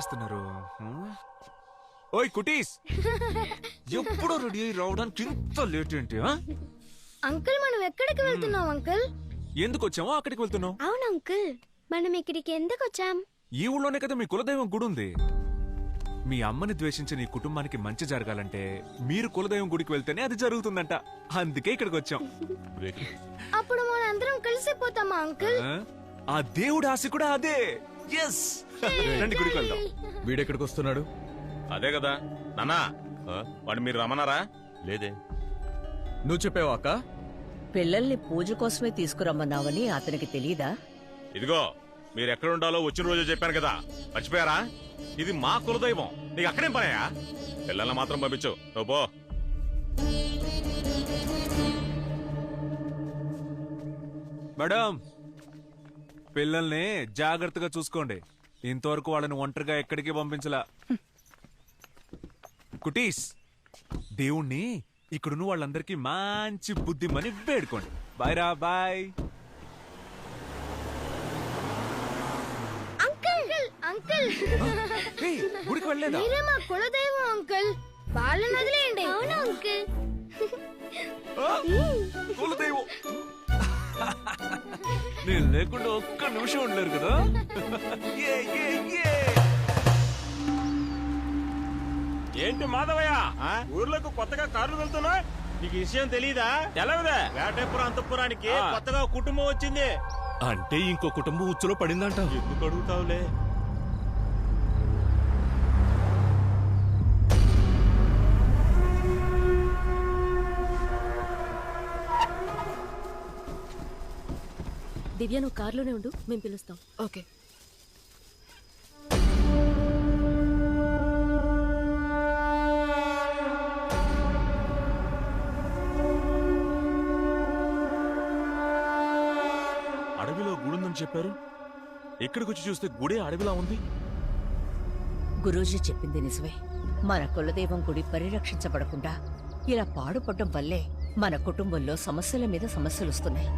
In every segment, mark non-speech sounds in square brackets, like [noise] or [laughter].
చేస్తున్నారు? ఓయ్ కుటీస్! [laughs] ఎప్పుడు రెడీ అయ్యి రావడానికి ఇంత లేట్ ఏంటి? అంకుల్ మనం ఎక్కడికి వెళ్తున్నాం అంకుల్? ఎందుకు వచ్చామో అక్కడికి వెళ్తున్నావు? అవును అంకుల్. మనం ఇక్కడికి ఎందుకు వచ్చాం? ఈ ఊళ్ళోనే కదా మీ కులదైవం గుడి ఉంది. మీ అమ్మని ద్వేషించిన ఈ కుటుంబానికి మంచి జరగాలంటే మీరు కులదైవం గుడికి వెళ్తేనే అది జరుగుతుందంట. అందుకే ఇక్కడికి వచ్చాం. అప్పుడు మనందరం కలిసిపోతామా అంకుల్? ఆ దేవుడి ఆశ కూడా అదే. ఎస్ [laughs] రండి గుడికి వెళ్దాం. వీడెక్కడికి వస్తున్నాడు? అదే కదా. నాన్నా వాడు మీరు రమ్మన్నారా? లేదే. నువ్వు చెప్పావా అక్క? పిల్లల్ని పూజ కోసమే తీసుకురమ్మన్నావని అతనికి తెలీదా? ఇదిగో మీరు ఎక్కడ ఉండాలో వచ్చిన రోజు చెప్పాను కదా. మర్చిపోయారా? ఇది మా కులదైవం. నీకు అక్కడేం పనయా పిల్లల్ని మాత్రం పంపించు. నువ్వు పో. మేడం పిల్లల్ని జాగ్రత్తగా చూసుకోండి. ఇంతవరకు వాళ్ళని ఒంటరిగా ఎక్కడికి పంపించలా. కుటీస్ దేవుణ్ణి ఇక్కడున్న వాళ్ళందరికీ మంచి బుద్ధిమని వేడుకోండి. బాయ్ రా బాయ్ అంకుల్! అంకుల్! ఏయ్, గుడికి వెళ్ళలేదా? మీరే మా కులదైవం అంకుల్. వాళ్ళని వదిలేయండి. అవును అంకుల్. నేను లేకుండా ఒక్క నిమిషం ఉండలేరు కదా? ఏ, ఏ, ఏ. ఏంటి మాధవయ్య? ఊర్లోకి కొత్తగా కార్లు వెళ్తున్నా నీకు ఈ విషయం తెలీదా? తెలవదా. వేటపురం అంతపురానికి కొత్తగా కుటుంబం వచ్చింది. అంటే ఇంకో కుటుంబం ఉచ్చులో పడిందంట. ఎందుకు అడుగుతావులే? దివ్య నువ్వు కార్లోనే ఉండు. మేము పిలుస్తాం. ఓకే. అడవిలో గుడుందని చెప్పారు? ఇక్కడికి వచ్చి చూస్తే గుడే అడవిలా ఉంది? గురూజీ చెప్పింది నిజమే. మన కులదైవం గుడి పరిరక్షించబడకుండా ఇలా పాడుపడడం వల్లే మన కుటుంబంలో సమస్యల మీద సమస్యలు వస్తున్నాయి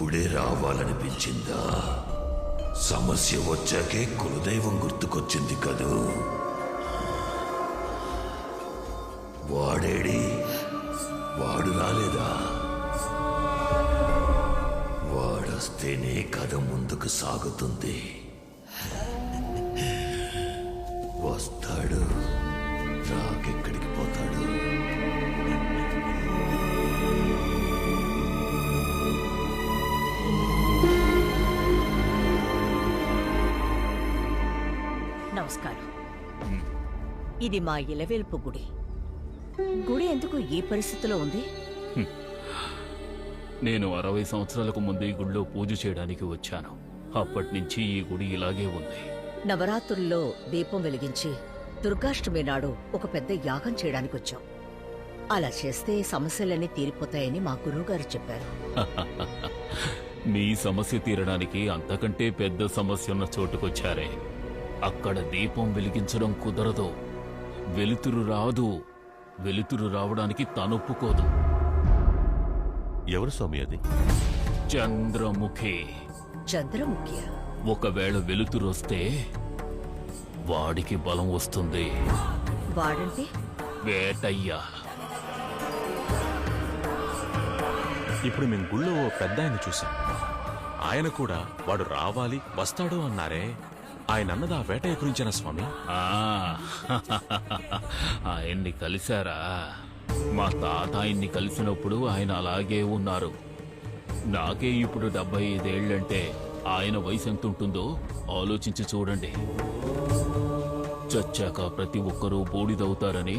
ఇప్పుడే రావాలనిపించిందా? సమస్య వచ్చాకే కులదైవం గుర్తుకొచ్చింది కదూ? వాడేడి వాడు రాలేదా? వాడొస్తేనే కథ ముందుకు సాగుతుంది. నమస్కారం. ఇది మా ఇలవేల్పు గుడి. గుడి ఎందుకు ఈ పరిస్థితిలో ఉంది? నేను అరవై సంవత్సరాలకు ముందు ఈ గుడిలో పూజ చేయడానికి వచ్చాను. అప్పటి నుంచి ఈ గుడి ఇలాగే ఉంది. నవరాత్రుల్లో దీపం వెలిగించి దుర్గాష్టమి నాడు ఒక పెద్ద యాగం చేయడానికి వచ్చాం. అలా చేస్తే సమస్యలన్నీ తీరిపోతాయని మా గురువుగారు చెప్పారు. [laughs] మీ సమస్య తీరడానికి అంతకంటే పెద్ద సమస్య ఉన్న చోటుకొచ్చారే. అక్కడ దీపం వెలిగించడం కుదరదు. వెలుతురు రాదు. వెలుతురు రావడానికి తనొప్పుకోదు ఎవరు స్వామి అది? చంద్రముఖి. చంద్రముఖ్య ఒకవేళ వెలుతురు వస్తే వాడికి బలం వస్తుంది. వాడంటే? వేటయ్య. ఇప్పుడు మేము గుళ్ళో ఓ పెద్ద ఆయన చూసాం ఆయన కూడా వాడు రావాలి వస్తాడు అన్నారే. ఆయన అన్నది ఆ వేటయ్య గురించేనా స్వామి? ఆయన్ని కలిశారా? మా తాత ఆయన్ని కలిసినప్పుడు ఆయన అలాగే ఉన్నారు. నాకే ఇప్పుడు డెబ్బై ఐదేళ్ళంటే ఆయన వయసు ఎంత ఉంటుందో ఆలోచించి చూడండి. చచ్చాక ప్రతి ఒక్కరూ బూడిదవుతారని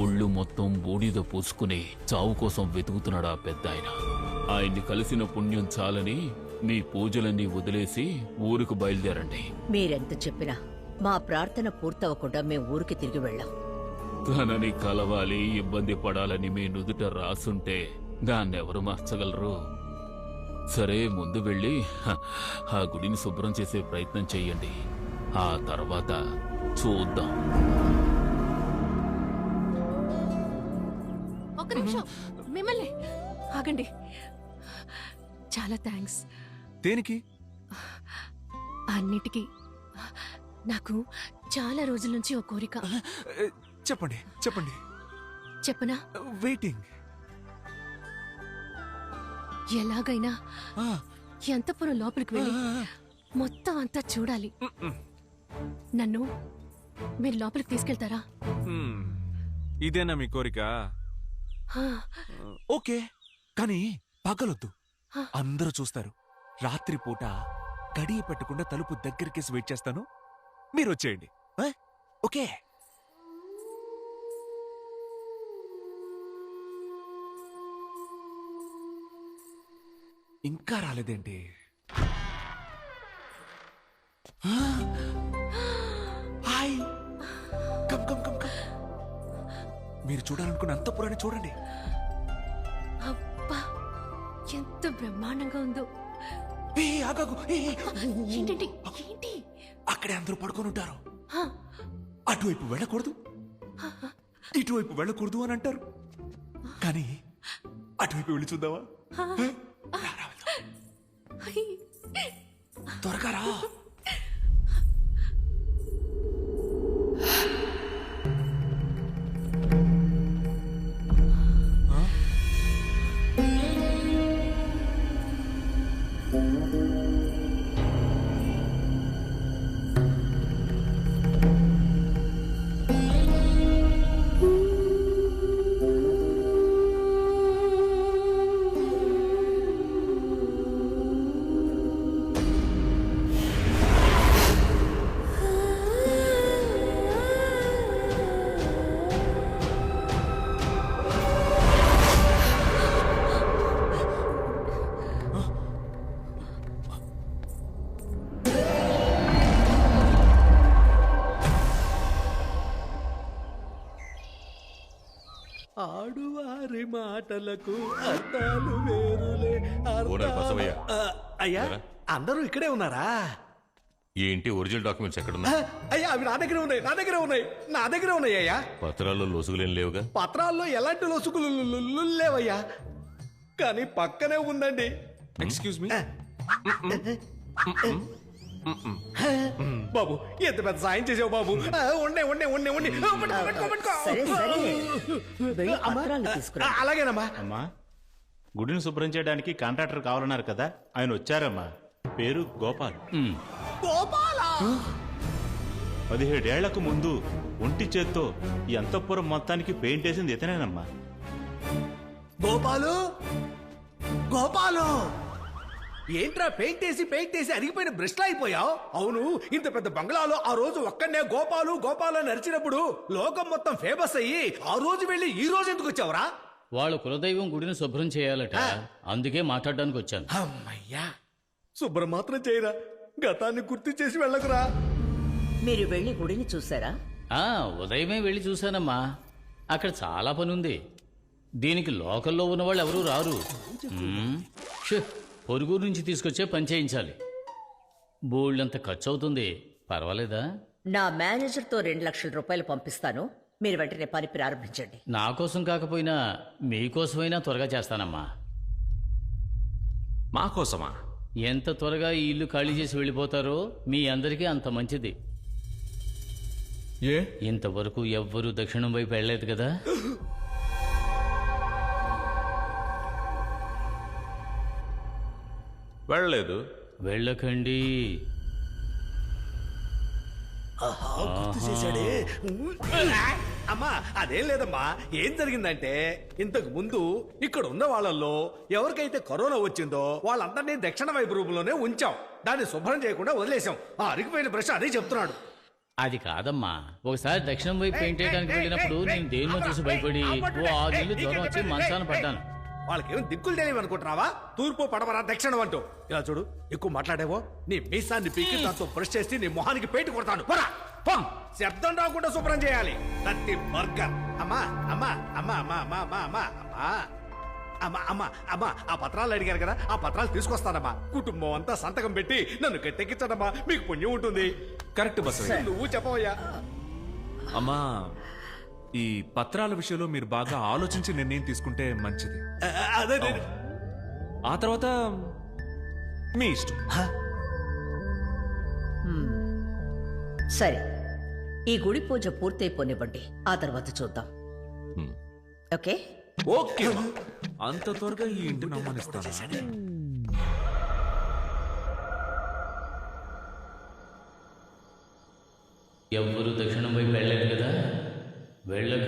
ఒళ్ళు మొత్తం బూడిద పూసుకుని చావు కోసం వెతుకుతున్నాడా ఆ పెద్ద ఆయన ఆయన్ని కలిసిన పుణ్యం చాలని మీ పూజలన్నీ వదిలేసి ఊరుకు బయలుదేరండి. మీరెంత చెప్పినా మా ప్రార్థన పూర్తవకుండా మేం ఊరికి తిరిగి వెళ్ళాం. తనని కలవాలి ఇబ్బంది పడాలని మీ నుదుట రాసుంటే దాన్ని ఎవరు మార్చగలరు? సరే ముందు వెళ్ళి ఆ గుడిని శుభ్రం చేసే ప్రయత్నం చెయ్యండి. ఆ తర్వాత చూద్దాం. ఒక్క నిమిషం మిమ్మల్ని ఆగండి. చాలా థ్యాంక్స్. దేనికి? అన్నిటికీ. నాకు చాలా రోజుల నుంచి ఒక కోరిక. చెప్పండి చెప్పండి. చెప్పనా? వెయిటింగ్ ఎలాగైనా ఎంతపురం లోపలికి వెళ్ళి మొత్తం అంతా చూడాలి. నన్ను మీరు లోపలికి తీసుకెళ్తారా? ఇదేనా మీ కోరిక? ఓకే కానీ పగలొద్దు అందరూ చూస్తారు. రాత్రిపూట కడియ పెట్టకుండా తలుపు దగ్గరికేసి వెయిట్ చేస్తాను. మీరు వచ్చేయండి. ఓకే. ఇంకా రాలేదేంటి? Hi. Come come come come. మీరు చూడాలనుకున్న అంతపురాన్ని చూడండి. అబ్బా ఎంత బ్రహ్మాండంగా ఉందో. ఏంటండి? ఏంటి? అక్కడే అందరూ పడుకొని ఉంటారు. అటువైపు వెళ్ళకూడదు. ఇటువైపు వెళ్ళకూడదు అని అంటారు. కానీ అటువైపు వెళ్ళి చూద్దామా. త్వరగా రా. ఆడువారి మాటలకు అర్థాలు వేరులే. ఓనర్ బసవయ్య. ఆ, అయ్యా? అందరూ ఇక్కడే ఉన్నారా? ఏంటి ఒరిజినల్ డాక్యుమెంట్స్ ఎక్కడున్నా అయ్యా అవి నా దగ్గర ఉన్నాయి నా దగ్గర ఉన్నాయి నా దగ్గర ఉన్నాయి అయ్యా. పత్రాల్లో లొసుగులేం లేవుగా? పత్రాల్లో ఎలాంటి లొసుగులు లు- లు- లేవయ్యా? కానీ పక్కనే ఉందండి. ఎక్స్క్యూజ్ మీ బాబు ఎంత పెద్ద సాయం చేసావు బాబు? ఆ, ఉండే ఉండే ఉండే ఉండే. సరే సరే. వెళ్ళి తీసుకురా. అలాగేనమ్మా. అమ్మా గుడిని శుభ్రం చేయడానికి కాంట్రాక్టర్ కావాలన్నారు కదా? ఆయన వచ్చారమ్మా. పేరు గోపాల్. ఉమ్, గోపాలా? పదిహేడేళ్ళకు ముందు ఒంటి చేత్తో ఈ అంతఃపురం మొత్తానికి పెయింట్ వేసింది ఇతనేనమ్మా. గోపాలు? గోపాలు? ఏంట్రా పెయింట్ వేసి పెయింట్ వేసి అరిగిపోయిన బ్రష్లా అయిపోయావు? అవును ఇంత పెద్ద బంగ్లాలో ఆ రోజు ఒక్కనే గోపాలు గోపాలు అని అరిచినప్పుడు లోకం మొత్తం ఫేమస్ అయ్యి ఆ రోజు వెళ్ళి ఈ రోజు ఎందుకు వచ్చావురా? వాళ్ళ కులదైవం గుడిని శుభ్రం చేయాలట. అందుకే మాట్లాడడానికి వచ్చాను. అమ్మయ్యా శుభ్రం మాత్రం చేయరా. గతాన్ని గుర్తు చేసి వెళ్ళకురా. మీరు వెళ్ళి గుడిని చూసారా? ఆ ఉదయమే వెళ్ళి చూశానమ్మా. అక్కడ చాలా పని ఉంది దీనికి లోకల్లో ఉన్న వాళ్ళు ఎవరూ రారు మ్మ్. ష్, పొరుగు నుంచి తీసుకొచ్చే పని చేయించాలి. బోల్డంత ఖర్చు అవుతుంది పర్వాలేదా? నా మేనేజర్తో రెండు లక్షల రూపాయలు పంపిస్తాను. మీరు వెంటనే పని ప్రారంభించండి. నా కోసం కాకపోయినా మీకోసమైనా త్వరగా చేస్తానమ్మా. మా కోసమా? ఎంత త్వరగా ఈ ఇల్లు ఖాళీ చేసి వెళ్ళిపోతారో మీ అందరికీ అంత మంచిది. ఏ? ఇంతవరకు ఎవ్వరూ దక్షిణం వైపు వెళ్ళలేదు కదా? [gasps] వెళ్ళలేదు. వెళ్ళకండి. చేశాడే. అమ్మా అదేం లేదమ్మా. ఏం జరిగిందంటే ఇంతకు ముందు ఇక్కడ ఉన్న వాళ్ళల్లో ఎవరికైతే కరోనా వచ్చిందో వాళ్ళందరినీ దక్షిణ వైపు రూపంలోనే ఉంచాం. దాన్ని శుభ్రం చేయకుండా వదిలేశాం. ఆ అరిగిపోయిన బ్రష్ అదే చెప్తున్నాడు. అది కాదమ్మా. ఒకసారి దక్షిణం వైపు పెయింట్ వేయడానికి వెళ్ళినప్పుడు నేను దేనిలో చూసి భయపడి ఓ ఆ నీళ్ళు జ్వరం వచ్చి మంచాన పడ్డాను. వాళ్ళకేం దిక్కులు తెలియదు అనుకుంటున్నావా? తూర్పు పడమర దక్షిణం అంటూ. ఇలా చూడు ఎక్కువ మాట్లాడేవో? నీ మీసాన్ని పీకి దాంతో బ్రష్ చేసి నీ మొహానికి పేటు కొడతాను. పోరా, పో. శబ్దం రాకుండా శుభ్రం చేయాలి. కత్తి బర్గర్. అమ్మా అమ్మా అమ్మా అమ్మా అమ్మా అమ్మా అమ్మా అమ్మా. అమ్మా అమ్మా అమ్మా ఆ పత్రాలు అడిగారు కదా ఆ పత్రాలు తీసుకొస్తానమ్మా. కుటుంబం అంతా సంతకం పెట్టి నన్ను గట్టెక్కించడమ్మా మీకు పుణ్యం ఉంటుంది. కరెక్ట్ బసవయ్య. నువ్వు చెప్పవయ్యా. అమ్మా ఈ పత్రాల విషయంలో మీరు బాగా ఆలోచించి నిర్ణయం తీసుకుంటే మంచిది. ఆ, అదే అదే. ఆ తర్వాత మీ ఇష్టం. హ్మ్. సరే. ఈ గుడి పూజ పూర్తయిపోనివ్వండి. ఆ తర్వాత చూద్దాం. హ్మ్. ఓకే? ఓకే. అంత త్వరగా ఈ ఇంటిని అమ్మనిస్తాను ఎవ్వరు దక్షిణం వైపు వెళ్ళలేదు. కదా వెళ్ళ